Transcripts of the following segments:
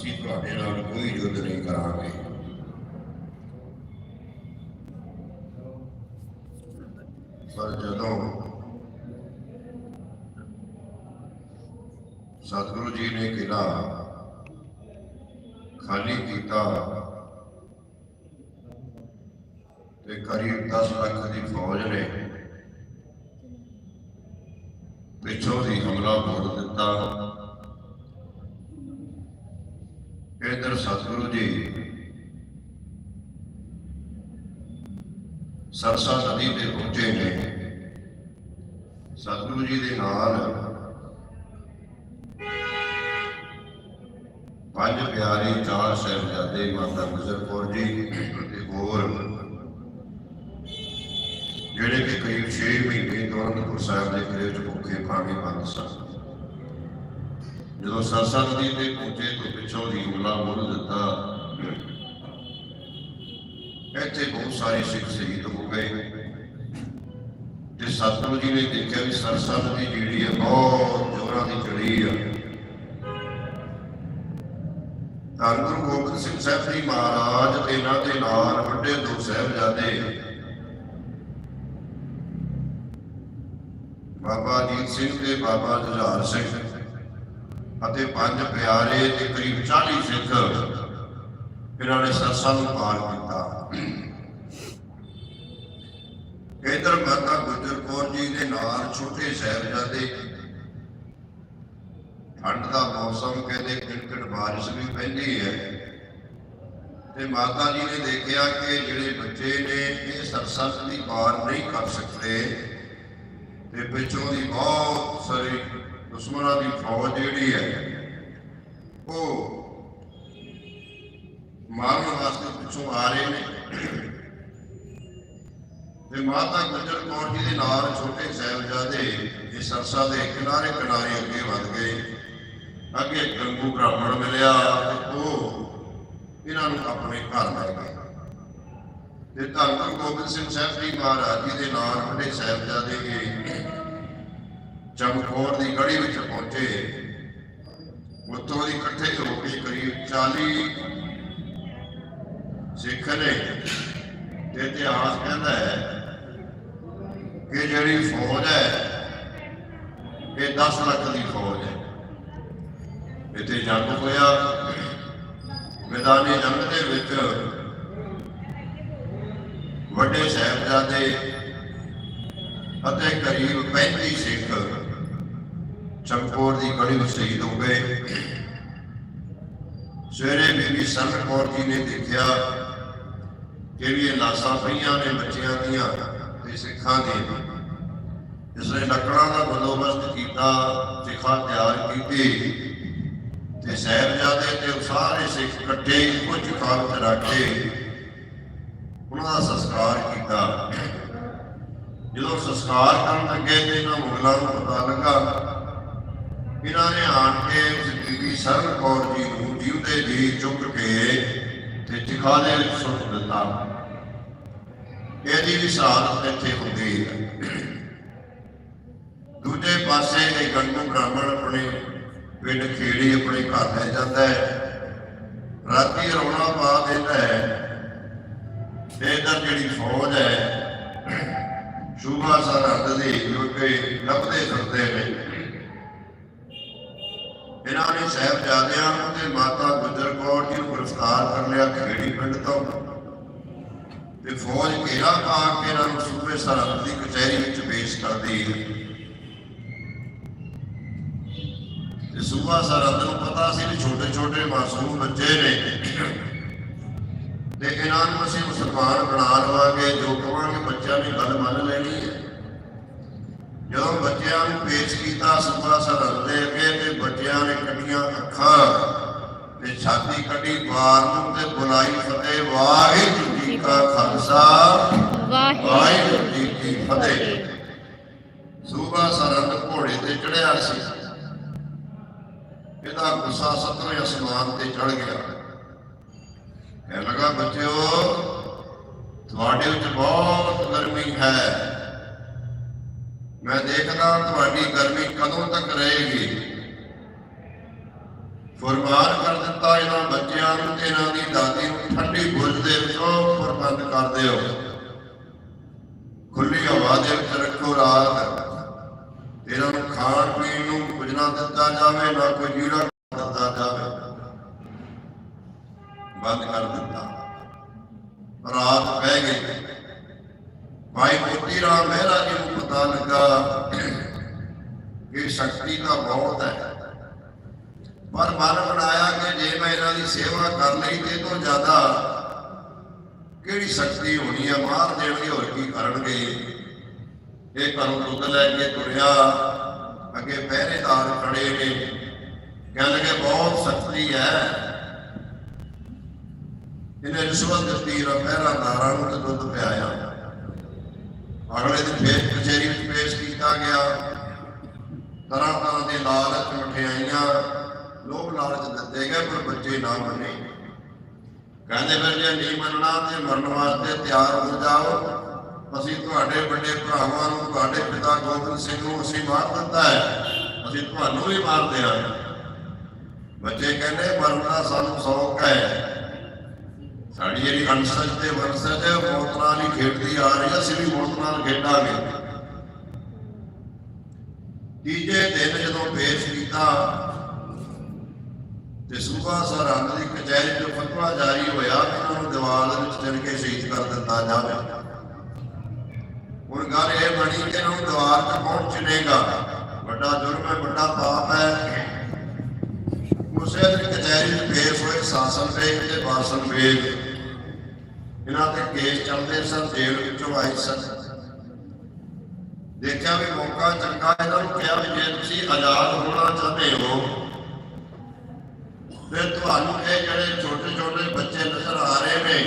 ਅਸੀਂ ਤੁਹਾਡੇ ਨਾਲ ਕੋਈ ਯੁੱਧ ਨਹੀਂ ਕਰਾਂਗੇ ਪਰ ਜਦੋਂ ਸਤਿਗੁਰੂ ਜੀ ਨੇ ਕਿਲਾ ਖਾਲੀ ਕੀਤਾ ਤੇ ਕਰੀਬ 10 ਲੱਖ ਦੀ ਫੌਜ ਨੇ ਪਿੱਛੋਂ ਦੀ ਹਮਲਾ ਬੋਲ ਦਿੱਤਾ ਇਧਰ ਸਤਿਗੁਰੂ ਜੀ। ਸਰਸਾ ਨਦੀ ਤੇ ਪਹੁੰਚੇ ਨੇ। ਸਤਿਗੁਰੂ ਜੀ ਦੇ ਨਾਲ ਪੰਜ ਪਿਆਰੇ ਚਾਰ ਸਾਹਿਬਜ਼ਾਦੇ ਮਾਤਾ ਗੁਜਰ ਕੌਰ ਜੀ ਤੇ ਹੋਰ, ਜਿਹੜੇ ਕਿ ਕਰੀਬ 6 ਮਹੀਨੇ ਤੋਂ ਅਨੰਦਪੁਰ ਸਾਹਿਬ ਦੇ ਕਿਲੇ ਚ ਭੁੱਖੇ ਭਾਵੇਂ ਬੰਦ ਸਨ। ਜਦੋਂ ਸਰਸਾ ਨਦੀ ਤੇ ਪਹੁੰਚੇ ਤਾਂ ਪਿੱਛੋਂ ਦੀ ਹਮਲਾ ਬੋਲ ਦਿੱਤਾ, ਇੱਥੇ ਬਹੁਤ ਸਾਰੇ ਸਿੱਖ ਸ਼ਹੀਦ ਹੋ ਗਏ। ਤੇ ਸਤਿਗੁਰੂ ਜੀ ਨੇ ਦੇਖਿਆ ਵੀ ਸਰਸਾ ਨਦੀ ਜਿਹੜੀ ਹੈ, ਬਹੁਤ ਜ਼ੋਰਾਂ ਦੀ ਚੜੀ ਆ। ਧੰਨ ਗੁਰੂ ਗੋਬਿੰਦ ਸਿੰਘ ਸਾਹਿਬ ਜੀ ਮਹਾਰਾਜ ਤੇ ਇਹਨਾਂ ਦੇ ਨਾਲ ਵੱਡੇ ਦੋ ਸਾਹਿਬਜ਼ਾਦੇ। ਬਾਬਾ ਅਜੀਤ ਸਿੰਘ ਤੇ ਬਾਬਾ ਜੁਝਾਰ ਸਿੰਘ। ਅਤੇ ਪੰਜ ਪਿਆਰੇ ਤੇ ਕਰੀਬ 40 ਸਿੱਖ ਇਹਨਾਂ ਨੇ ਸਰਸਾ ਨੂੰ ਪਾਰ ਕੀਤਾ। ਇਧਰ ਮਾਤਾ ਗੁਜਰ ਕੌਰ ਜੀ ਦੇ ਨਾਲ ਛੋਟੇ ਸਾਹਿਬਜ਼ਾਦੇ। ਠੰਡ ਦਾ ਮੌਸਮ ਕਹਿੰਦੇ ਕਿਣਕਣ ਬਾਰਿਸ਼ ਵੀ ਪੈਂਦੀ ਹੈ। ਤੇ ਮਾਤਾ ਜੀ ਨੇ ਦੇਖਿਆ ਕਿ ਜਿਹੜੇ ਬੱਚੇ ਨੇ ਇਹ ਸਰਸਾ ਦੀ ਪਾਰ ਨਹੀਂ ਕਰ ਸਕਦੇ। ਤੇ ਪਿੱਛੋਂ ਦੀ ਬਹੁਤ ਸਾਰੀ ਦੁਸ਼ਮਣਾਂ ਦੀ ਫੌਜ ਜਿਹੜੀ ਹੈ, ਉਹ ਮਾਰਨ ਵਾਸਤੇ ਪਿੱਛੋਂ ਆ ਰਹੇ ਨੇ। ਤੇ ਮਾਤਾ ਗੁਜਰ ਕੌਰ ਜੀ ਦੇ ਨਾਲ ਛੋਟੇ ਸਾਹਿਬਜ਼ਾਦੇ ਇਹ ਸਰਸਾ ਦੇ ਕਿਨਾਰੇ ਕਿਨਾਰੇ ਅੱਗੇ ਵੱਧ ਗਏ। ਅੱਗੇ ਗੰਗੂ ਬ੍ਰਾਹਮਣ ਮਿਲਿਆ ਤੇ ਉਹ ਇਹਨਾਂ ਨੂੰ ਆਪਣੇ ਘਰ ਲੈ ਗਏ। ਤੇ ਧੰਨ ਗੁਰੂ ਗੋਬਿੰਦ ਸਿੰਘ ਸਾਹਿਬ ਜੀ ਮਹਾਰਾਜ ਜੀ ਦੇ ਨਾਲ ਵੱਡੇ ਸਾਹਿਬਜ਼ਾਦੇ ਇਹ ਚਮਕੌਰ ਦੀ ਗੜੀ ਵਿੱਚ ਪਹੁੰਚੇ ਉੱਥੋਂ ਦੀ ਇਕੱਠੇ ਹੋ ਕੇ ਕਰੀਬ 40 ਸਿੱਖ ਨੇ ਤੇ ਇਤਿਹਾਸ ਕਹਿੰਦਾ ਹੈ ਕਿ ਜਿਹੜੀ ਫੌਜ ਹੈ, ਇਹ 10 ਲੱਖ ਦੀ ਫੌਜ ਹੈ। ਇੱਥੇ ਜੰਗ ਹੋਇਆ, ਮੈਦਾਨੀ ਜੰਗ ਦੇ ਵਿੱਚ ਵੱਡੇ ਸਾਹਿਬਜ਼ਾਦੇ ਅਤੇ ਕਰੀਬ 35 ਸਿੱਖ ਚਮਕੌਰ ਦੀ ਗੜੀ ਵਿੱਚ ਸ਼ਹੀਦ ਹੋ ਗਏ ਸਵੇਰੇ ਬੀਬੀ ਸੰਤ ਕੌਰ ਜੀ ਨੇ ਦੇਖਿਆ ਕਿ ਵੀ ਇਹ ਲਾਸ਼ਾਂ ਪਈਆਂ ਨੇ ਬੱਚਿਆਂ ਦੀਆਂ ਤੇ ਸਿੱਖਾਂ ਦੀਆਂ ਇਸ ਨੇ ਲੱਕੜਾਂ ਦਾ ਬੰਦੋਬਸਤ ਕੀਤਾ ਸਿੱਖਾਂ ਤਿਆਰ ਕੀਤੀ ਤੇ ਸਾਹਿਬਜ਼ਾਦੇ ਤੇ ਸਾਰੇ ਸਿੱਖ ਇਕੱਠੇ ਕੁਝ ਖਾਲ ਤੇ ਰੱਖ ਕੇ ਉਹਨਾਂ ਦਾ ਸੰਸਕਾਰ ਕੀਤਾ ਜਦੋਂ ਸੰਸਕਾਰ ਕਰਨ ਲੱਗੇ ਤੇ ਇਹਨਾਂ ਮੁਗਲਾਂ ਨੂੰ ਪਤਾ ਲੱਗਾ ਇਹਨਾਂ ਨੇ ਆਣ ਕੇ ਉਸ ਬੀਬੀ ਸਰਨ ਕੌਰ ਜੀ ਨੂੰ ਜੀਵਦੇ ਜੀ ਚੁੱਕ ਕੇ ਤੇ ਚਿਖਾ ਦੇ ਵਿੱਚ ਸੁੱਟ ਦਿੱਤਾ। ਇਹਦੀ ਵੀ ਸ਼ਹਾਦਤ ਇੱਥੇ ਹੁੰਦੀ ਹੈ। ਦੂਜੇ ਪਾਸੇ ਇਹ ਗੰਗੂ ਬ੍ਰਾਹਮਣ ਆਪਣੇ ਪਿੰਡ ਖੇੜੀ ਆਪਣੇ ਘਰ ਲੈ ਜਾਂਦਾ ਹੈ। ਰਾਤੀ ਰੌਣਾ ਪਾ ਦਿੰਦਾ ਹੈ। ਤੇ ਇਧਰ ਜਿਹੜੀ ਫੌਜ ਹੈ ਸ਼ੂਭਾ ਸਰਹੱਦ ਦੇ ਲੋਕੇ ਲੱਭਦੇ ਫਿਰਦੇ ਨੇ। ਸਾਹਿਬਜ਼ਾਦਿਆਂ ਨੂੰ ਤੇ ਮਾਤਾ ਗੁਜਰ ਕੌਰ ਜੀ ਨੂੰ ਗ੍ਰਿਫਤਾਰ ਕਰ ਲਿਆ ਖੇੜੀ ਪਿੰਡ ਤੋਂ। ਤੇ ਫੌਜ ਘੇਰਾ ਪਾ ਕੇ ਇਹਨਾਂ ਨੂੰ ਸੂਬੇ ਸਰਹੱਦ ਦੀ ਕਚਹਿਰੀ ਵਿੱਚ ਪੇਸ਼ ਕਰਦੀ ਹੈ। ਤੇ ਸੂਬਾ ਸਰਹੱਦ ਨੂੰ ਪਤਾ ਸੀ ਕਿ ਛੋਟੇ ਛੋਟੇ ਮਾਸੂਮ ਬੱਚੇ ਨੇ। ਤੇ ਇਹਨਾਂ ਨੂੰ ਅਸੀਂ ਮੁਸਲਮਾਨ ਬਣਾ ਲਵਾਂਗੇ, ਜੋ ਕਹਾਂਗੇ ਬੱਚਿਆਂ ਦੀ ਗੱਲ ਮੰਨ ਲੈਣੀ ਹੈ। ਜਦੋਂ ਬੱਚਿਆਂ ਨੂੰ ਪੇਸ਼ ਕੀਤਾ ਸੂਬਾ ਸਰਹੱਦ ਦੇ ਅੱਗੇ ਅੱਖਾਂ ਤੇ ਛਾਤੀ ਕੱਢੀ ਬਾਰ ਨੂੰ ਤੇ ਬੁਲਾਈ ਫਤਿਹ, ਵਾਹਿਗੁਰੂ ਜੀ ਕਾ ਖਾਲਸਾ, ਵਾਹਿਗੁਰੂ ਜੀ ਕੀ ਫਤਿਹ। ਸੂਬਾ ਸਰਹੱਦ ਘੋੜੇ ਤੇ ਚੜਿਆ ਸੀ। ਇਹਦਾ ਗੁੱਸਾ ਸਤਵੇਂ ਅਸਮਾਨ ਤੇ ਚੜ ਗਿਆ। ਕਹਿ ਲਗਾ, ਬੱਚਿਓ, ਤੁਹਾਡੇ ਵਿੱਚ ਬਹੁਤ ਗਰਮੀ ਹੈ। ਮੈਂ ਦੇਖਦਾ ਤੁਹਾਡੀ ਗਰਮੀ ਕਦੋਂ ਤੱਕ ਰਹੇਗੀ। ਫਰਮਾਨ ਕਰ ਦਿੱਤਾ ਇਹਨਾਂ ਬੱਚਿਆਂ ਨੂੰ ਤੇ ਇਹਨਾਂ ਦੀ ਦਾਦੀ ਨੂੰ, ਠੰਡੀ ਬੁਰਜ ਦੇ ਵਿੱਚੋਂ ਪ੍ਰਬੰਧ ਕਰ ਦਿਓ। ਖੁੱਲੀ ਹਵਾ ਦੇ ਵਿੱਚ ਰੱਖੋ ਰਾਤ। ਇਹਨਾਂ ਨੂੰ ਖਾਣ ਪੀਣ ਨੂੰ ਕੁਝ ਨਾ ਦਿੱਤਾ ਜਾਵੇ, ਨਾ ਕੋਈ ਜੀਰਾ ਦਿੱਤਾ ਜਾਵੇ। ਬੰਦ ਕਰ ਦਿੱਤਾ ਰਾਤ ਪੈ ਗਈ ਭਾਈ ਮੋਤੀ ਰਾਮ ਮਹਿਰਾ ਜੀ ਨੂੰ ਪਤਾ ਲੱਗਾ ਕਿ ਸ਼ਕਤੀ ਤਾਂ ਬਹੁਤ ਹੈ ਪਰ ਮਨ ਬਣਾਇਆ ਕਿ ਜੇ ਮੈਂ ਇਹਨਾਂ ਦੀ ਸੇਵਾ ਕਰ ਲਈ, ਤੇ ਤੋਂ ਜ਼ਿਆਦਾ ਕਿਹੜੀ ਸ਼ਕਤੀ ਹੋਣੀ ਆ? ਮਾਰ ਦੇਣਗੇ ਹੋਰ ਕੀ ਕਰਨਗੇ? ਇਹ ਘਰੋਂ ਦੁੱਧ ਲੈ ਕੇ ਤੁਰਿਆ, ਅੱਗੇ ਪਹਿਰੇਦਾਰ ਖੜੇ ਨੇ। ਕਹਿਣ ਲੱਗੇ, ਬਹੁਤ ਸ਼ਕਤੀ ਹੈ। ਇਹਨੇ ਰਿਸ਼ਵਤ ਦਿੱਤੀ ਰ ਪਹਿਰਾਦਾਰਾਂ ਨੂੰ ਤੇ ਦੁੱਧ ਪਿਆਇਆ। ਅਗਲੇ ਦਿਨ ਫੇਰ ਕਚਹਿਰੀ ਵਿੱਚ ਪੇਸ਼ ਕੀਤਾ ਗਿਆ। ਤਰ੍ਹਾਂ ਤਰ੍ਹਾਂ ਦੇ ਲਾਲਚ ਮਠਿਆਈਆਂ ਲੋਭ ਲਾਲਚ ਦਿੱਤੇ ਗਏ, ਪਰ ਬੱਚੇ ਨਾ ਮੰਨੇ। ਕਹਿੰਦੇ ਫਿਰ ਜੇ ਨਹੀਂ ਮੰਨਣਾ ਤੇ ਮਰਨ ਵਾਸਤੇ ਤਿਆਰ ਹੋ ਜਾਓ। ਅਸੀਂ ਤੁਹਾਡੇ ਵੱਡੇ ਭਰਾਵਾਂ ਨੂੰ, ਤੁਹਾਡੇ ਪਿਤਾ ਗੋਬਿੰਦ ਸਿੰਘ ਨੂੰ ਅਸੀਂ ਮਾਰ ਦਿੱਤਾ ਹੈ। ਅਸੀਂ ਤੁਹਾਨੂੰ ਵੀ ਮਾਰ ਦਿਆਂਗੇ ਬੱਚੇ ਕਹਿੰਦੇ, ਮਰਨ ਦਾ ਸਾਨੂੰ ਸ਼ੌਕ ਹੈ। ਸਾਡੀ ਜਿਹੜੀ ਅੰਸ਼ਜ ਤੇ ਵਰਸਜ ਹੈ ਉਹ ਮੌਤ ਨਾਲ ਹੀ ਖੇਡਦੀ ਆ ਰਹੀ ਅਸੀਂ ਵੀ ਮੌਤ ਨਾਲ ਖੇਡਾਂਗੇ। ਤੀਜੇ ਦਿਨ ਜਦੋਂ ਪੇਸ਼ ਕੀਤਾ ਤੇ ਸੂਬਾ ਸਰਹੰਦ ਦੀ ਕਚਹਿਰੀ ਤੋਂ ਫਤਵਾ ਜਾਰੀ ਹੋਇਆ ਕਿ ਇਹਨਾਂ ਨੂੰ ਦੀਵਾਰ ਵਿੱਚ ਚਿਣ ਕੇ ਸ਼ਹੀਦ ਕਰ ਦਿੱਤਾ ਜਾਵੇ। ਹੁਣ ਗੱਲ ਇਹ ਬਣੀ ਕਿ ਇਹਨਾਂ ਨੂੰ ਦੀਵਾਰ ਤੇ ਕੌਣ ਚਿਣੇਗਾ? ਵੱਡਾ ਜੁਰਮ ਹੈ, ਵੱਡਾ ਪਾਪ ਹੈ। ਉਸੇ ਦਿਨ ਕਚਹਿਰੀ ਵਿੱਚ ਪੇਸ਼ ਹੋਏ ਸਾਸਨ ਬੇਗ ਤੇ ਬਾਸਨ ਬੇਗ ਇਹਨਾਂ ਤੇ ਕੇਸ ਚੱਲਦੇ ਸਨ, ਜੇਲ੍ਹ ਵਿੱਚੋਂ ਆਏ ਸਨ। ਦੇਖਿਆ ਵੀ ਮੌਕਾ ਚੰਗਾ ਇਹਨਾਂ ਨੂੰ ਕਿਹਾ ਵੀ ਜੇ ਤੁਸੀਂ ਆਜ਼ਾਦ ਹੋਣਾ ਚਾਹੁੰਦੇ ਹੋ ਫਿਰ ਤੁਹਾਨੂੰ ਇਹ ਜਿਹੜੇ ਛੋਟੇ ਛੋਟੇ ਬੱਚੇ ਨਜ਼ਰ ਆ ਰਹੇ ਨੇ,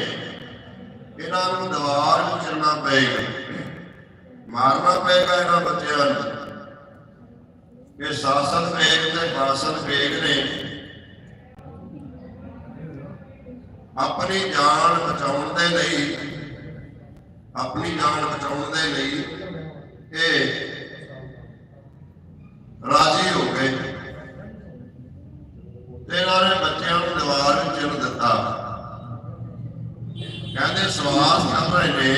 ਇਹਨਾਂ ਨੂੰ ਦੀਵਾਰ ਵਿੱਚ ਪਏਗਾ। ਮਾਰਨਾ ਪਏਗਾ ਇਹਨਾਂ ਬੱਚਿਆਂ ਨੂੰ। ਇਹ ਸਾਸਨ ਵੇਗ ਤੇ ਬਾਸਨ ਵੇਗ ਨੇ। ਆਪਣੀ ਜਾਨ ਬਚਾਉਣ ਦੇ ਲਈ, ਆਪਣੀ ਜਾਨ ਬਚਾਉਣ ਦੇ ਲਈ ਇਹ ਰਾਜੀ ਹੋ ਗਏ ਤੇ ਇਹਨਾਂ ਨੇ ਬੱਚਿਆਂ ਨੂੰ ਦੀਵਾਰ ਵਿੱਚ ਚਿਣ ਦਿੱਤਾ ਕਹਿੰਦੇ ਸਵਾਸ ਕਰ ਰਹੇ ਨੇ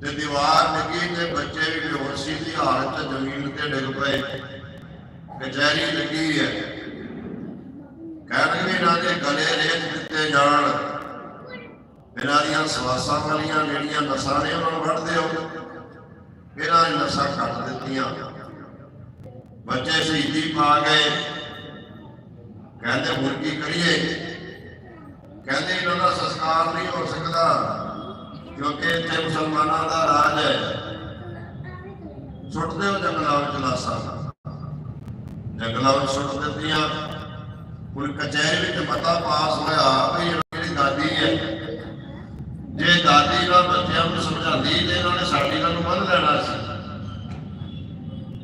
ਤੇ ਦੀਵਾਰ ਲੱਗੀ ਤੇ ਬੱਚੇ ਵੀ ਬੇਹੋਸ਼ੀ ਦੀ ਹਾਲਤ 'ਚ ਜ਼ਮੀਨ ਤੇ ਡਿੱਗ ਪਏ ਕਚਹਿਰੀ ਲੱਗੀ ਹੈ ਕਹਿਣਗੇ ਇਹਨਾਂ ਦੇ ਗਲੇ ਰੇਤ ਦਿੱਤੇ ਜਾਣ ਇਹਨਾਂ ਦੀਆਂ ਸਵਾਸਾਂ ਜਿਹੜੀਆਂ ਨਸਾਂ ਨੇ ਉਹਨਾਂ ਨੂੰ ਵੱਢ ਦਿਓ। ਇਹਨਾਂ ਨੇ ਨਸਾਂ ਕੱਟ ਦਿੱਤੀਆਂ। ਬੱਚੇ ਸ਼ਹੀਦੀ ਪਾ ਗਏ ਕਹਿੰਦੇ, ਹੁਣ ਕੀ ਕਰੀਏ? ਕਹਿੰਦੇ, ਇਹਨਾਂ ਦਾ ਸੰਸਕਾਰ ਨਹੀਂ ਹੋ ਸਕਦਾ, ਕਿਉਂਕਿ ਇੱਥੇ ਮੁਸਲਮਾਨਾਂ ਦਾ ਰਾਜ ਹੈ। ਸੁੱਟ ਦਿਓ ਜੰਗਲਾਂ ਵਿੱਚ ਲਾਸਾਂ। ਜੰਗਲਾਂ ਵਿੱਚ ਸੁੱਟ ਦਿੱਤੀਆਂ। ਹੁਣ ਕਚਹਿਰੀ ਵਿੱਚ ਪਤਾ ਪਾਸ ਹੋਇਆ, ਵੀ ਜਿਹੜੀ ਦਾਦੀ ਹੈ ਜੇ ਦਾਦੀ ਨਾਲ ਬੱਚਿਆਂ ਨੂੰ ਸਮਝਾਉਂਦੀ ਤੇ ਇਹਨਾਂ ਨੇ ਸਾਡੀ ਗੱਲ ਨੂੰ ਮੰਨ ਲੈਣਾ ਸੀ।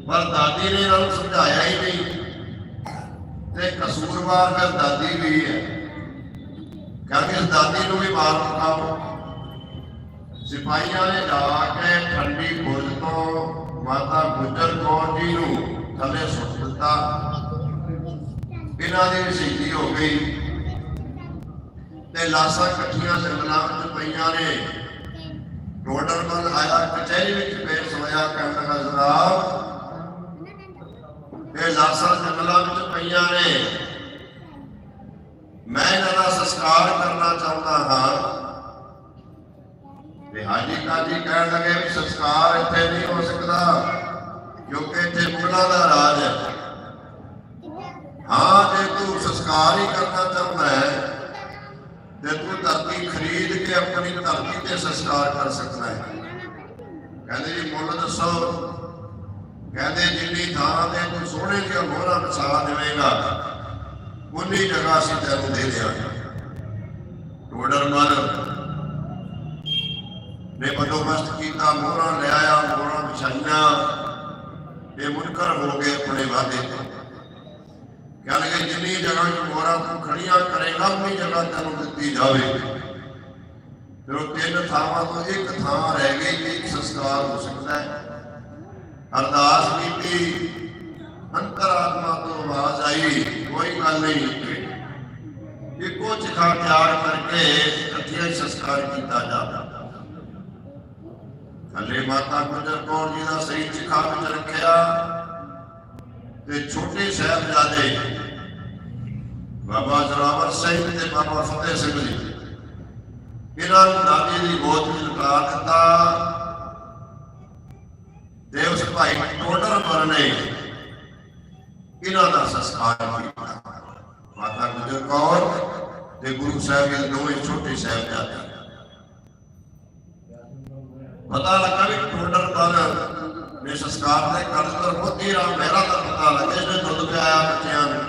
ਪਰ ਦਾਦੀ ਨੇ ਇਹਨਾਂ ਨੂੰ ਸਮਝਾਇਆ ਹੀ ਨਹੀਂ। ਤੇ ਕਸੂਰਵਾਰ ਫਿਰ ਦਾਦੀ ਵੀ ਹੈ। ਕਹਿੰਦੇ ਇਸ ਦਾਦੀ ਨੂੰ ਵੀ ਮਾਰ ਮੁਕਾਓ ਸਿਪਾਹੀਆਂ ਨੇ ਜਾ ਕੇ ਠੰਡੀ ਬੁਰਜ ਤੋਂ ਮਾਤਾ ਗੁਜਰ ਕੌਰ ਜੀ ਨੂੰ ਥੱਲੇ ਸੁੱਟ ਦਿੱਤਾ। ਇਹਨਾਂ ਦੀ ਸ਼ਹੀਦੀ ਹੋ ਗਈ। ਤੇ ਲਾਸ਼ਾਂ ਇਕੱਠੀਆਂ ਜੰਗਲਾਂ ਵਿੱਚ ਪਈਆਂ ਨੇ। ਟੋਡਰਮਲ ਆਇਆ, ਕਚਹਿਰੀ ਵਿੱਚ ਪੇਸ਼ ਹੋਇਆ ਕਹਿੰਦਾ ਗਾ ਜਨਾਬ। ਇਹ ਲਾਸ਼ਾਂ ਜੰਗਲਾਂ ਵਿੱਚ ਪਈਆਂ ਨੇ। ਮੈਂ ਇਹਨਾਂ ਦਾ ਸੰਸਕਾਰ ਕਰਨਾ ਚਾਹੁੰਦਾ ਹਾਂ। ਤੇ ਹਾਜੀ ਕਾਜੀ ਕਹਿਣ ਲੱਗੇ ਵੀ ਸੰਸਕਾਰ ਇੱਥੇ ਨਹੀਂ ਹੋ ਸਕਦਾ, ਕਿਉਂਕਿ ਇੱਥੇ ਮੁਗਲਾਂ ਦਾ ਰਾਜ ਹੈ। ਹਾਂ, ਜੇ ਤੂੰ ਸੰਸਕਾਰ ਹੀ ਕਰਨਾ ਚਾਹੁੰਦਾ ਹੈ ਤੇ ਤੂੰ ਧਰਤੀ ਖਰੀਦ ਕੇ ਆਪਣੀ ਧਰਤੀ ਤੇ ਸੰਸਕਾਰ ਕਰ ਸਕਦਾ ਹੈ। ਕਹਿੰਦੇ ਜੀ ਮੁੱਲ ਦੱਸੋ। ਕਹਿੰਦੇ ਜਿੰਨੀ ਥਾਂ ਤੇ ਤੂੰ ਸੋਹਣੇ ਦੀਆਂ ਮੋਹਰਾਂ ਵਸਾ ਦੇਵੇਂਗਾ, ਉਨੀ ਜਗ੍ਹਾ ਅਸੀਂ ਤੈਨੂੰ ਦੇ ਦਿਆਂਗੇ। ਟੋਡਰ ਮਲ ਨੇ ਬੰਦੋਬਸਤ ਕੀਤਾ, ਮੋਹਰਾ ਲਿਆਇਆ ਮੋਹਰਾ ਮੋਹਰਾਂ ਵਿਛਾਈਆਂ। ਇਹ ਮੁਨਕਰ ਹੋ ਗਏ ਆਪਣੇ ਵਾਅਦੇ ਤੋਂ ਕਹਿੰਦੇ ਜਿੰਨੀ ਜਗ੍ਹਾ ਨੂੰ ਤੂੰ ਖੜੀਆਂ ਕਰੇਗਾ, ਉਨੀ ਜਗ੍ਹਾ ਤੈਨੂੰ ਦਿੱਤੀ ਜਾਵੇ। ਫਿਰ ਉਹ ਤਿੰਨ ਥਾਵਾਂ ਤੋਂ ਇੱਕ ਥਾਂ ਰਹਿ ਗਈ ਕਿ ਸੰਸਕਾਰ ਹੋ ਸਕਦਾ ਹੈ। ਅਰਦਾਸ ਕੀਤੀ ਅੰਤਰਾਤਮਾ ਤੋਂ ਆਵਾਜ਼ ਆਈ, ਕੋਈ ਗੱਲ ਨਹੀਂ ਇੱਕੋ ਚਿਖਾ ਤਿਆਰ ਕਰਕੇ ਇਕੱਠਿਆਂ ਹੀ ਸੰਸਕਾਰ ਕੀਤਾ ਜਾਂਦਾ ਥੱਲੇ ਮਾਤਾ ਗੁਜਰ ਕੌਰ ਜੀ ਦਾ ਸਹੀ ਚਿਖਾ ਵਿੱਚ ਰੱਖਿਆ। ਤੇ ਛੋਟੇ ਸਾਹਿਬਜ਼ਾਦੇ ਬਾਬਾ ਜ਼ੋਰਾਵਰ ਸਿੰਘ ਤੇ ਬਾਬਾ ਫਤਿਹ ਸਿੰਘ ਜੀ, ਇਹਨਾਂ ਨੂੰ ਦਾਦੀ ਦੀ ਗੋਦ ਵਿੱਚ ਲਗਾ ਦਿੱਤਾ। ਤੇ ਉਸ ਭਾਈ ਟੋਡਰ ਪਰ ਇਹਨਾਂ ਦਾ ਸੰਸਕਾਰ ਕੀਤਾ। ਮਾਤਾ ਗੁਜਰ ਕੌਰ ਤੇ ਗੁਰੂ ਸਾਹਿਬ ਦੇ ਦੋਵੇਂ ਛੋਟੇ ਸਾਹਿਬਜ਼ਾਦੇ। ਪਤਾ ਲੱਗਾ ਵੀ ਟੋਡਰ ਪਰ ਨੇ ਸੰਸਕਾਰ ਦੇ ਕਰਤਰ ਮੋਤੀ ਰਾਮ ਮਹਿਰਾ ਦਾ ਪਤਾ ਲੱਗਾ ਇਸਨੇ ਦੁੱਧ ਪਿਆਇਆ ਬੱਚਿਆਂ ਨੂੰ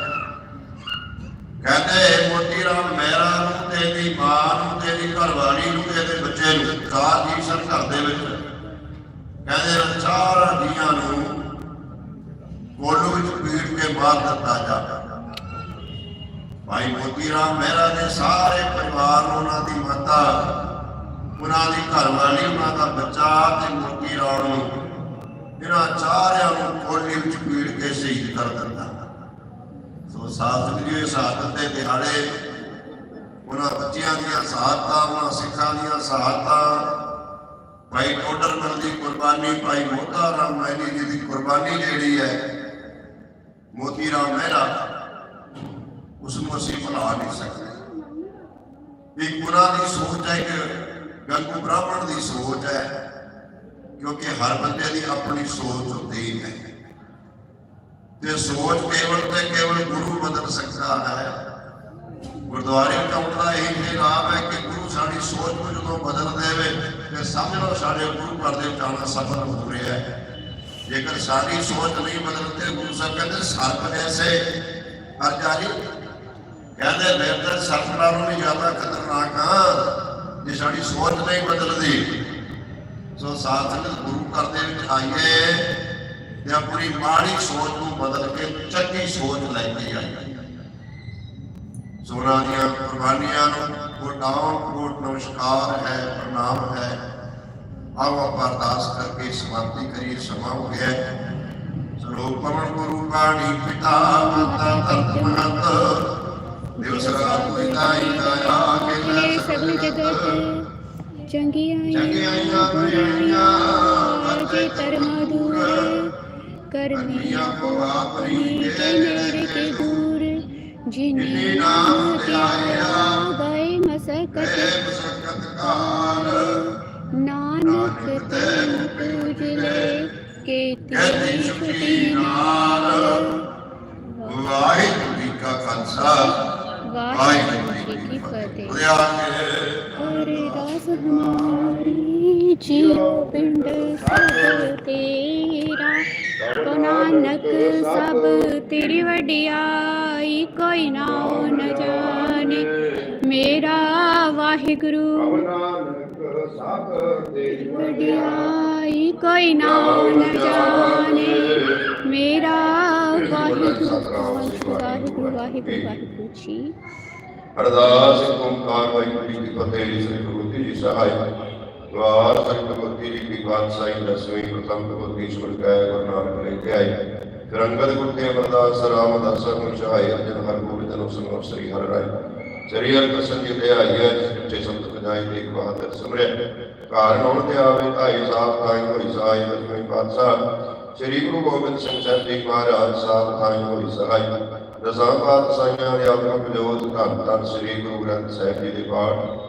ਕਹਿੰਦੇ ਮੋਤੀ ਰਾਮ ਮਹਿਰਾ ਨੂੰ ਤੇ ਮਾਂ ਨੂੰ ਤੇ ਘਰਵਾਲੀ ਨੂੰ ਤੇ ਬੱਚੇ ਨੂੰ ਚਾਰ ਜੀ ਸਨ ਘਰ ਦੇ ਵਿੱਚ ਕਹਿੰਦੇ ਇਹਨਾਂ ਚਾਰਾਂ ਨੂੰ ਕੋਲੂ ਵਿੱਚ ਪੀੜ ਕੇ ਮਾਰ ਦਿੱਤਾ ਜਾਵੇ ਭਾਈ ਮੋਤੀ ਰਾਮ ਮਹਿਰਾ ਦੇ ਸਾਰੇ ਪਰਿਵਾਰ ਨੂੰ ਉਹਨਾਂ ਦੀ ਮਾਤਾ, ਉਹਨਾਂ ਦੀ ਘਰਵਾਲੀ, ਉਹਨਾਂ ਦਾ ਬੱਚਾ ਤੇ ਮੋਤੀ ਰਾਮ ਨੂੰ ਇਹਨਾਂ ਚਾਰਿਆਂ ਨੂੰ ਕੋਲੀ ਵਿੱਚ ਪੀੜ ਕੇ ਸ਼ਹੀਦ ਕਰ ਦਿੱਤਾ। ਸੋ ਸਾਥ ਜੀ ਸ਼ਹਾਦਤ ਦੇ ਦਿਹਾੜੇ ਉਹਨਾਂ ਬੱਚਿਆਂ ਦੀਆਂ ਸ਼ਹਾਦਤਾਂ ਉਹਨਾਂ ਸਿੱਖਾਂ ਦੀਆਂ ਸ਼ਹਾਦਤਾਂ ਭਾਈ ਟੋਡਰ ਮਲ ਦੀ ਕੁਰਬਾਨੀ, ਭਾਈ ਮੋਤਾ ਰਾਮ ਮਹਿਲੀ ਜੀ ਦੀ ਕੁਰਬਾਨੀ ਜਿਹੜੀ ਹੈ, ਮੋਤੀ ਰਾਮ ਮਹਿਰਾ ਉਸ ਨੂੰ ਅਸੀਂ ਭੁਲਾ ਨਹੀਂ ਸਕਦੇ। ਇੱਕ ਉਹਨਾਂ ਦੀ ਸੋਚ ਹੈ ਕਿ ਗੰਗੂ ਬ੍ਰਾਹਮਣ ਦੀ ਸੋਚ ਹੈ। ਕਿਉਂਕਿ ਹਰ ਬੰਦੇ ਦੀ ਆਪਣੀ ਸੋਚ ਹੁੰਦੀ ਹੈ। ਤੇ ਸੋਚ ਕੇਵਲ ਤੇ ਕੇਵਲ ਗੁਰੂ ਬਦਲ ਸਕਦਾ ਹੈ। ਗੁਰਦੁਆਰੇ ਕਾਉਂਟ ਦਾ ਇਹ ਜਵਾਬ ਹੈ ਕਿ ਗੁਰੂ ਸਾਡੀ ਸੋਚ ਨੂੰ ਜਦੋਂ ਬਦਲ ਦੇਵੇ, ਤੇ ਸਮਝ ਲਓ ਸਾਡੇ ਗੁਰੂ ਘਰ ਦੇ ਜਾਣਾ ਸਫਲ ਹੋ ਰਿਹਾ ਹੈ। ਜੇਕਰ ਸਾਡੀ ਸੋਚ ਨਹੀਂ ਬਦਲਦੇ ਗੁਰੂ ਸਾਹਿਬ ਕਹਿੰਦੇ ਸਰਪ ਜੈਸੇ ਹਰ ਜਾਰੀ ਕਹਿੰਦੇ ਨਿਰਦਰ ਸਰਪ ਨਾਲੋਂ ਵੀ ਜ਼ਿਆਦਾ ਖਤਰਨਾਕ ਆ। ਜੇ ਸਾਡੀ ਸੋਚ ਨਹੀਂ ਬਦਲਦੀ ਸੋ ਸੰਗਤ ਗੁਰੂ ਘਰ ਦੇ ਵਿੱਚ ਆਈਏ ਤੇ ਆਪਣੀ ਮਾੜੀ ਸੋਚ ਨੂੰ ਬਦਲ ਕੇ ਚੰਗੀ ਸੋਚ ਲੈ ਕੇ ਆਈਏ। ਸੋਨਾ ਦੀਆਂ ਕੁਰਬਾਨੀਆਂ ਨੂੰ ਕੋਟਾਂ ਕੋਟ ਨਮਸਕਾਰ ਹੈ ਪ੍ਰਣਾਮ ਹੈ। ਆਓ ਆਪਾਂ ਅਰਦਾਸ ਕਰਕੇ ਸਮਾਪਤੀ ਕਰੀਏ ਸਮਾਂ ਹੋ ਗਿਆ। ਸਰੋਪ ਪਵਨ ਗੁਰੂ ਬਾਣੀ ਪਿਤਾ ਮਾਤਾ ਧਰਤ ਮਹੰਤ। ਦਿਵਸ ਰਾਤ ਕੋਈ ਦਾਈ ਦਾਇਆ ਕੇ ਸਗਲ ਜਗਤ ਚੰਗਿਆਈਆਂ ਬੁਰਾਈਆਂ ਅਜੇ ਧਰਮ ਦੂਰ ਕਰਮੀਆਂ ਕੋ ਆਪਣੀ ਕੇ ਨੇੜੇ ਕੇ ਦੂਰ ਜਿਨੇ ਨਾਮ ਧਿਆਇਆ ਗਏ ਮਸਕਤ ਕਾਲ। ਨਾਨਕ ਤੈਨੂੰ ਪੂਜ ਲੈ ਕੇ ਕਹਿੰਦੀ ਤੇਰੀ ਸੁਖੀ ਛੁਟੀ ਨਾਲ। ਵਾਹਿਗੁਰੂ ਜੀ ਕਾ ਖਾਲਸਾ। ਵਾਹਿਗੁਰੂ ਜੀ ਕੀ ਫਤਿਹ। ਉਹਦੇ ਜੀਉ ਪਿੰਡ ਸਭ ਤੇਰਾ। ਕੋ ਨਾਨਕ ਸਭ ਤੇਰੀ ਵਡਿਆਈ ਕੋਈ ਨਾ ਨ ਜਾਣੇ। ਮੇਰਾ ਵਾਹਿਗੁਰੂ। ਨਾਨਕ ਵਡਿਆਈ ਕੋਈ ਨਾ ਨ ਜਾਣੇ। ਮੇਰਾ ਵਾਹਿਗੁਰੂ। ਵਾਹਿਗੁਰੂ ਵਾਹਿਗੁਰੂ ਵਾਹਿਗੁਰੂ ਜੀ। ਅਰਦਾਸ, ਓੰਕਾਰ, ਵਾਹਿਗੁਰੂ ਜੀ ਕੀ ਫਤਿਹ ਸ੍ਰੀ ਗੁਰੂ ਜੀ ਸਹਾਇ ਵਾਰ ਸੰਗਤ ਜੀ ਕੀ ਬਾਤ ਦਸਵੀਂ ਪ੍ਰਥਮ ਭਗਵਤੀ ਸੁਣ ਗੁਰੂ ਨਾਨਕ ਲੈ ਕੇ ਆਏ ਗੁਰ ਤੇ ਅਮਰਦਾਸ ਰਾਮ ਦਰਸ਼ਨ ਨੂੰ ਚਾਹੇ ਅਜਨ ਹਰ ਗੋਬਿੰਦ ਨੂੰ ਸੰਗਮ ਸ੍ਰੀ ਹਰਿ ਰਾਏ ਸ੍ਰੀ ਹਰਿ ਕ੍ਰਿਸ਼ਨ ਜੀ ਦੇ ਆਈਏ ਜਿਸ ਸੰਤ ਖਜਾਈ ਦੇਖ ਬਹਾਦਰ ਸਿਮਰਿਆ ਕਾਰਨ ਹੋਣ ਤੇ ਆਵੇ ਭਾਈ ਸਾਹਿਬ ਕਾਇ ਹੋਈ ਸਾਈ ਦਸਵੀਂ ਪਾਤਸ਼ਾਹ ਸ੍ਰੀ ਗੁਰੂ ਗੋਬਿੰਦ ਸਿੰਘ ਸਾਹਿਬ ਜੀ ਮਹਾਰਾਜ ਸਾਹਿਬ ਕਾਇ ਹੋਈ ਸਹਾਈ ਦਸਾਂ ਪਾਤਸ਼ਾਹਾਂ ਦੇ ਆਤਮਿਕ ਜੋਤ ਧੰਨ ਧੰਨ ਸ੍ਰੀ ਗੁਰੂ ਗ੍ਰੰਥ ਸਾਹਿਬ ਜੀ ਦੇ ਪਾਠ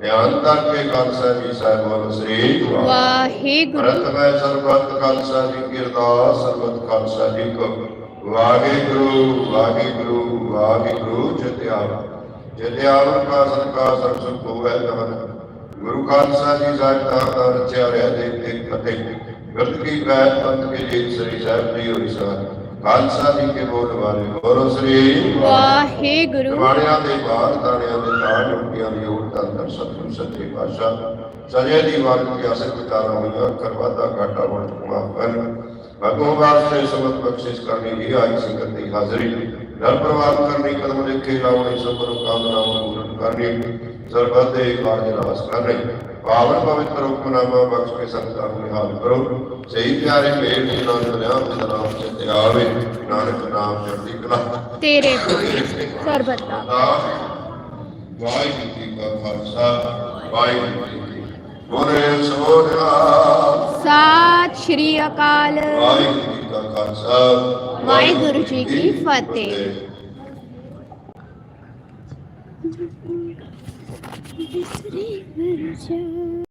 ਧਿਆਨ ਕਰਕੇ ਖਾਲਸਾ ਜੀ ਸਾਹਿਬ ਬੋਲੋ ਸ੍ਰੀ ਵਾਹਿਗੁਰੂ। ਭਰਤ ਮੈਂ ਸਰਬੱਤ ਖਾਲਸਾ ਜੀ ਕੀ ਅਰਦਾਸ ਸਰਬੱਤ ਖਾਲਸਾ ਜੀ ਕੋ। ਵਾਹਿਗੁਰੂ ਵਾਹਿਗੁਰੂ ਵਾਹਿਗੁਰੂ ਜਤਿਆਲ ਜਤਿਆਲ ਕਾ ਸਤਕਾ ਸਰਬ ਸੁਖ ਹੋਵੇ ਨਮਨ ਗੁਰੂ ਖਾਲਸਾ ਜੀ ਸਾਹਿਬ ਦਾ ਦਾ ਰਚਿਆ ਰਹਿ ਦੇ ਤੇ ਫਤਿਹ। ਗੁਰਤ ਕੀ ਬੈਤ ਪੰਥ ਕੇ ਜੀ ਸ੍ਰੀ ਸਾਹਿਬ ਜੀ ਹੋਈ ਸਾਰ ਖਾਲਸਾ ਜੀ ਕੇ ਬੋਲ ਵਾਲੇ ਬੋਲੋ ਸ੍ਰੀ ਵਾਹਿਗੁਰੂ। ਨਿਵਾਣਿਆਂ ਦੇ ਬਾਹਰ ਦਾਣਿਆਂ ਦੇ ਤਾਣ ਉੱਪੀਆਂ ਦੀ ਉਲਟ ਅੰਦਰ ਸਤਿਗੁਰ ਸੱਚੇ ਪਾਤਸ਼ਾਹ ਸਜੇ ਦੀ ਵਾਰ ਕੀ ਅਸਲ ਵਿਚਾਰਾਂ ਹੋਈਆਂ ਕਰਵਾਦਾ ਘਾਟਾ ਵੰਡ ਮਾਫ ਕਰ ਭਗਵਾਨ ਵਾਸਤੇ ਸਮਤ ਬਖਸ਼ਿਸ਼ ਕਰਨੀ ਹੀ ਆਈ ਸੰਗਤ ਦੀ ਹਾਜ਼ਰੀ। ਨਰ ਪ੍ਰਵਾਨ ਕਰਨੀ ਕਦਮ ਦੇਖੇ ਲਾਉਣੀ ਸਭ ਨੂੰ ਕਾਮਨਾਵਾਂ ਪੂਰਨ ਕਰਨੀ। ਸਰਬੱਤ ਦੇ ਕਾਰਜ ਰਾਸ ਕਰਨੀ। ਪਾਵਨ ਪਵਿੱਤਰ ਹੁਕਮਨਾਮਾ ਬਖਸ਼ ਕੇ ਸੰਤਾਂ ਨੂੰ ਨਿਹਾਲ ਕਰੋ ਸਹੀ ਪਿਆਰੇ ਮੇਲ ਦੀ ਨਾਲ ਦੁਨੀਆ ਦੇ ਨਾਮ ਚਿੱਤੇ ਆਵੇ ਨਾਨਕ ਨਾਮ ਚੜ੍ਹਦੀ ਕਲਾ ਤੇਰੇ ਸਰਬਤ ਦਾ ਵਾਹਿਗੁਰੂ ਜੀ ਕਾ ਖਾਲਸਾ ਵਾਹਿਗੁਰੂ ਜੀ ਕੀ ਫਤਿਹ ਬੋਲੇ ਸੋਨਿਆ ਸਤਿ ਸ਼੍ਰੀ ਅਕਾਲ ਵਾਹਿਗੁਰੂ ਜੀ ਕਾ ਖਾਲਸਾ ਵਾਹਿਗੁਰੂ ਜੀ ਕੀ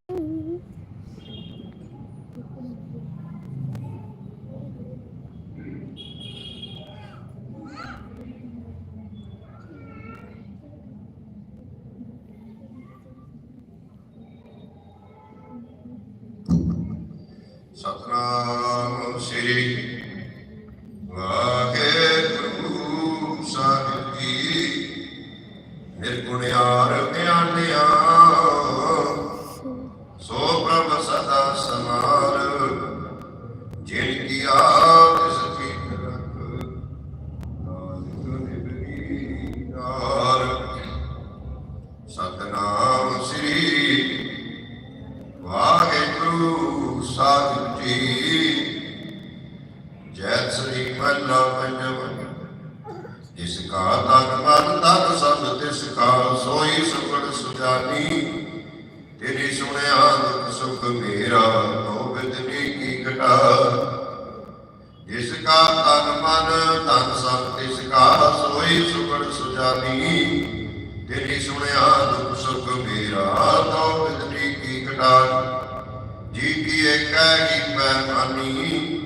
ਬਿਦਨੀ ਕੀ ਘਟਾ ਜੀ ਕੀ ਏਕੈ ਹੀ ਪੈਮਾਨੀ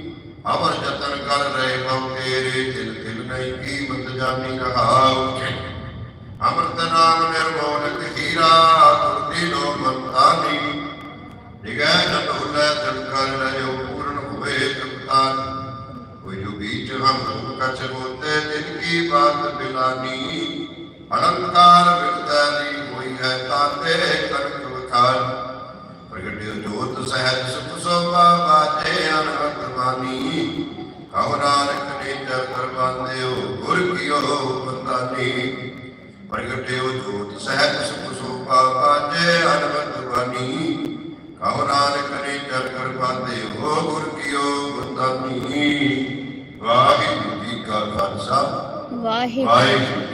ਅਮਰ ਜਤਨ ਕਰ ਰਹੇ ਬਹੁ ਤੇਰੇ ਦਿਲ ਦਿਲ ਨਹੀਂ ਕੀਮਤ ਜਾਣੀ ਰਹਾਉ ਅੰਮ੍ਰਿਤ ਨਾਮ ਨਿਰਮੋਲ ਹੀਰਾ ਤੁਰਤੀ ਲੋ ਮੰਤਾਨੀ ਨਿਗਹਿ ਨ ਭੁਲੇ ਦਿਲ ਕਰ ਲਿਓ, ਪੂਰਨ ਹੋਏ ਤਪਤਾਨ ਕੋਈ ਜੋ ਬੀਚ ਹਮ ਦੁਖ ਕਛ ਹੋਤੇ ਦਿਨ ਕੀ ਬਾਤ ਬਿਲਾਨੀ? ਅਲੰਕਾਰ ਮਿਲਦਾ ਨਹੀਂ ਹੋਈ ਹੈ ਤਾਤੇ ਕਨਕ ਵਖਾਨ। ਪ੍ਰਗਟਿਓ ਜੋਤ ਸਹਿਜ ਸੁਖ ਸੋਭਾ ਬਾਜੇ ਅਨਹਤ ਬਾਨੀ ਕਹੋ ਨਾਨਕ ਨੇ ਚਰ ਬੰਦਿਓ ਗੁਰ ਕੀਓ ਬੰਦਾਨੀ ਪ੍ਰਗਟਿਓ ਜੋਤ ਸਹਿਜ ਸੁਖ ਸੋਭਾ ਬਾਜੇ ਅਨਹਤ ਬਾਨੀ ਕਹੋ ਨਾਨਕ ਨੇ ਚਰ ਬੰਦਿਓ ਗੁਰ ਕੀਓ ਬੰਦਾਨੀ ਵਾਹਿਗੁਰੂ ਜੀ ਕਾ ਖਾਲਸਾ। ਵਾਹਿਗੁਰੂ।